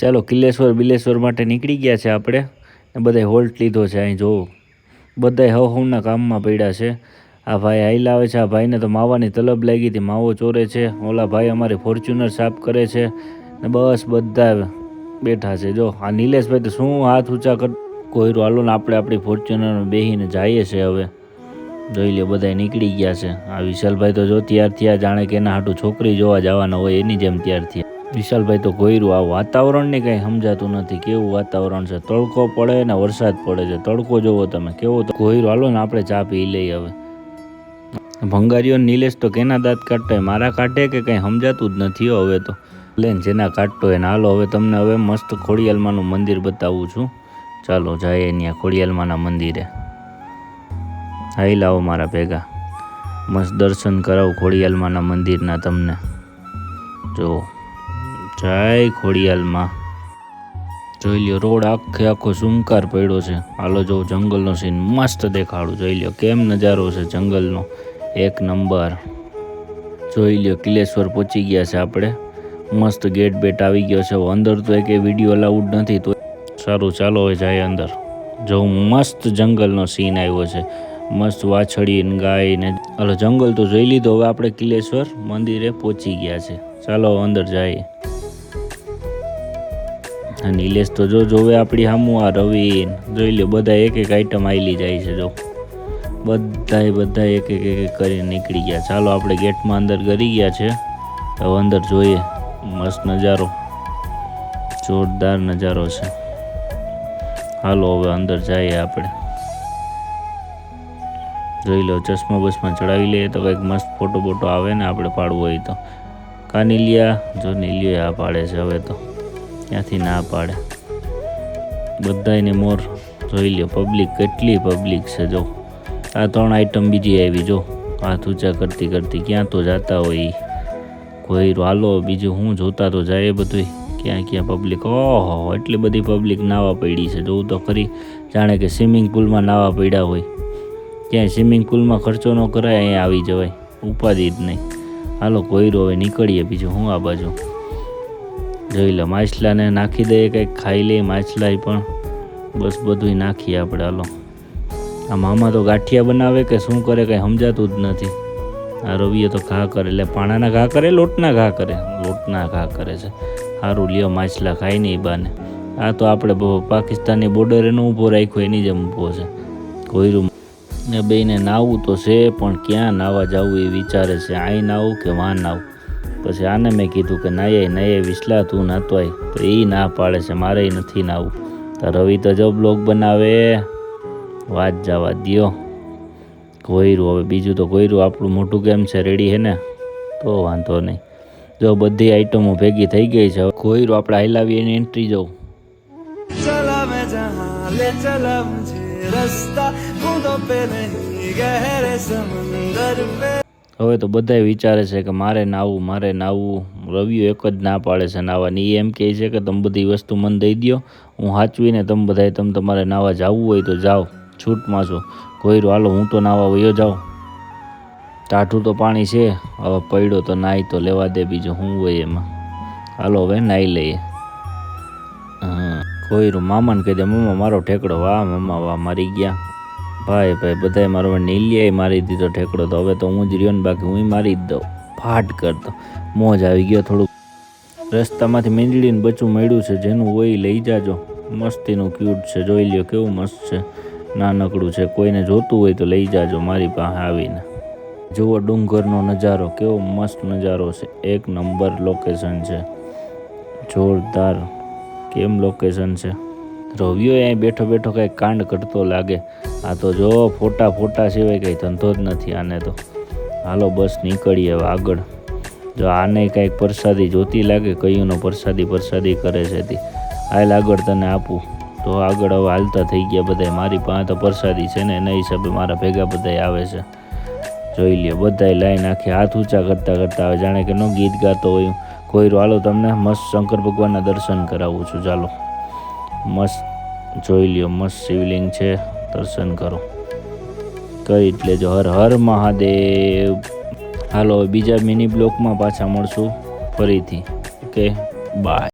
ચાલો કિલ્લેશ્વર બિલેશ્વર માટે નીકળી ગયા છે આપણે. ને બધાય હોલ્ટ લીધો છે અહીં જોવો બધાય હવ હવના કામમાં પડ્યા છે. આ ભાઈ હાઈલા આવે છે. આ ભાઈને તો માવાની તલબ લાગી હતી. માવો ચોરે છે. ઓલા ભાઈ અમારે ફોર્ચ્યુનર સાફ કરે છે. ને બસ બધા બેઠા છે. જો, આ નિલેશભાઈ તો શું હાથ ઊંચા કર કોયરું, હાલો ને આપણે આપણી ફોર્ચ્યુનર બેહીને જઈએ છે હવે. જોઈ લે બધા નીકળી ગયા છે. આ વિશાલભાઈ તો જો ત્યારથી આ જાણે કે એના હાટું છોકરી જોવા જવાના હોય એની જેમ તૈયાર થયા. વિશાલભાઈ તો ગોયરું, આ વાતાવરણને કંઈ સમજાતું નથી. કેવું વાતાવરણ છે? તડકો પડે ને વરસાદ પડે છે. તડકો જોવો તમે, કેવો તો ગોયરું, હાલો ને આપણે ચા પી લઈએ હવે. ભંગારીઓ નિલેશ તો કેના દાંત કાઢતો હોય? મારા કાઢે કે કંઈ સમજાતું જ નથી હો હવે તો. લેન જેના કાઢતો હોય ને હાલો, હવે તમને હવે મસ્ત ખોડિયાલમાનું મંદિર બતાવું છું. ચાલો જાય ત્યાં ખોડિયાલમાના મંદિરે. હાઈ લાવો મારા ભેગા. મસ્ત દર્શન કરાવું ખોડિયાલમાના મંદિરના તમને. જો જય ખોડિયાલમાં. જોઈ લ્યો, રોડ આખે આખો સુમકાર પડ્યો છે. હાલો જો, જંગલનો સીન મસ્ત દેખાડું. જોઈ લ્યો, કેમ નજારો છે જંગલનો? એક નંબર. જોઈ લ્યો, કિલેશ્વર પહોંચી ગયા છે આપણે. મસ્ત ગેટ બેટ આવી ગયો છે. અંદર તો એક વીડિયો અલાઉડ નથી. તો સારું, ચાલો હવે જાય અંદર. જો, મસ્ત જંગલનો સીન આવ્યો છે. મસ્ત વાછડી ને ગાય ને હાલો, જંગલ તો જોઈ લીધો. હવે આપણે કિલેશ્વર મંદિરે પહોંચી ગયા છે. ચાલો અંદર જઈએ. આ નિલેશ તો જો જોવે આપણી સામું આ રવિ જોઈ લો બધા એક એક આઈટમ આવેલી જાય છે, જો. બધાય બધા એક એક એક કરીને નીકળી ગયા. ચાલો, આપણે ગેટમાં અંદર ગરી ગયા છે. હવે અંદર જોઈએ. મસ્ત નજારો. જોરદાર નજારો છે. હાલો, હવે અંદર જઈએ આપણે. જોઈ લો ચશ્મા બસમાં ચડાવી લઈએ તો કંઈક મસ્ત ફોટો બોટો આવે ને આપણે પાડવો હોય તો. કા નીલિયા જો નીલિયો આ પાડે છે હવે તો. ક્યાંથી ના પાડે. બધાયને મોર જોઈ લ્યો પબ્લિક કેટલી પબ્લિક છે, જો. આ ત્રણ આઈટમ બીજી આવી, જો. હાથ ઊંચા કરતી કરતી ક્યાં તો જાતા હોય. કોઈ હાલો, બીજું હું જોતા તો જાય બધું ક્યાં ક્યાં પબ્લિક ઓહો, એટલી બધી પબ્લિક નાવા પડી છે. જોવું તો ખરી, જાણે કે સ્વિમિંગ પુલમાં નાવા પડ્યા હોય. ક્યાંય સ્વિમિંગ પુલમાં ખર્ચો ન કરાય, અહીંયા આવી જવાય. ઉપાધિ જ નહીં. હાલો કોયરો હવે નીકળીએ બીજું હું આ બાજુ. જોઈ લો, માછલાને નાખી દઈએ કંઈક ખાઈ લઈએ માછલા પણ. બસ બધું નાખીએ આપણે, હાલો. આ મામા તો ગાંઠિયા બનાવે કે શું કરે કંઈ સમજાતું જ નથી. આ રવિએ તો ઘા કરે, એટલે પાણાના ઘા કરે, લોટના ઘા કરે? લોટના ઘા કરે છે. સારું લ્યો, માછલા ખાઈ નહીં બાને. આ તો આપણે પાકિસ્તાનની બોર્ડર એનો ઊભો રાખ્યો, એની જેમ ઊભો છે. કોયરું ને બેને નાવું તો છે, પણ ક્યાં નાવા જવું એ વિચારે છે? અહીં નાવું કે વાં નાવું? પછી આને મેં કીધું કે નાયે નાયે વિસલા તું નાતો આય તો એ ના પાડે છે મારે નથી નાવું તો રવિ તો જો બ્લોગ બનાવે વાત જવા દ્યો કોયરું હવે બીજું તો કોયરું આપણું મોટું કેમ છે રેડી હે ને તો વાંધો નહીં જો બધી આઈટમો ભેગી થઈ ગઈ છે હવે કોયરું આપણે હાઈલાવી એની એન્ટ્રી જવું चला मैं जहाँ ले चला मुझे रास्ता बूंदों पे नहीं गहरे समंदर पे હવે તો બધાય વિચારે છે કે મારે નાવું મારે નાવું. રવિયો એક જ ના પાડે છે નાવાની એ એમ કહે છે કે તમે બધી વસ્તુ મને દઈ દ્યો. હું સાચવીને તમે બધાય, તમે તમારે નાવા જવું હોય તો જાઓ. છૂટમાં છો. કોઈ હાલો, હું તો નાવા વયો જાઉં. ટાઢું તો પાણી છે. હવે પડ્યો તો નાહી તો લેવા દે બીજું. શું હોય એમાં. હાલો, હવે નાહી લઈએ. હા કોઈરું મામાને કહી દે, મમ્મા, મારો ઠેકડો વાહ, મમ્મા, વાહ, મારી ગયા. ભાઈ ભાઈ બધાય મારો નીલિયાએ મારી દીધો ઠેકડો તો હવે તો હું જ રહ્યો ને બાકી હું મારી જ દઉં. ફાટ કરતો. મોજ આવી ગયો થોડુંક. રસ્તામાંથી મીંદડીને બચું મળ્યું છે, જેનું હોય લઈ જાજો. મસ્તીનું ક્યુટ છે, જોઈ લ્યો કેવું મસ્ત છે. નાનકડું છે, કોઈને જોતું હોય તો લઈ જાજો મારી પાસે આવીને. જુઓ ડુંગરનો નજારો, કેવો મસ્ત નજારો છે. એક નંબર લોકેશન છે. જોરદાર. કેમ લોકેશન છે? રવિયો અહીં બેઠો બેઠો કાંઈ કાંડ કરતો લાગે. આ તો જો ફોટા ફોટા સિવાય કંઈ ધંધો જ નથી આને તો. હાલો બસ નીકળીએ હવે આગળ. જો આને કાંઈક પ્રસાદી જોતી લાગે, કયુંનો પ્રસાદી પ્રસાદી કરે છે તે. હાલ આગળ તને આપું. તો આગળ હવે હાલતા થઈ ગયા બધાય. મારી પાસે તો પ્રસાદી છે ને, એના હિસાબે મારા ભેગા બધાય આવે છે. જોઈ લ્યો, બધાય લાઈન આખી હાથ ઊંચા કરતા કરતા આવે. જાણે કે નો ગીત ગાતો હોય. કોઈ હાલો તમને મસ્ત શંકર ભગવાનના દર્શન કરાવું છું. ચાલો. મસ્ત, જોઈ લ્યો, મસ્ત શિવલિંગ છે. દર્શન કરો. કરી લેજો હર હર મહાદેવ. હાલો બીજા મિની બ્લોકમાં પાછા મળશું. ફરીથી. Okay bye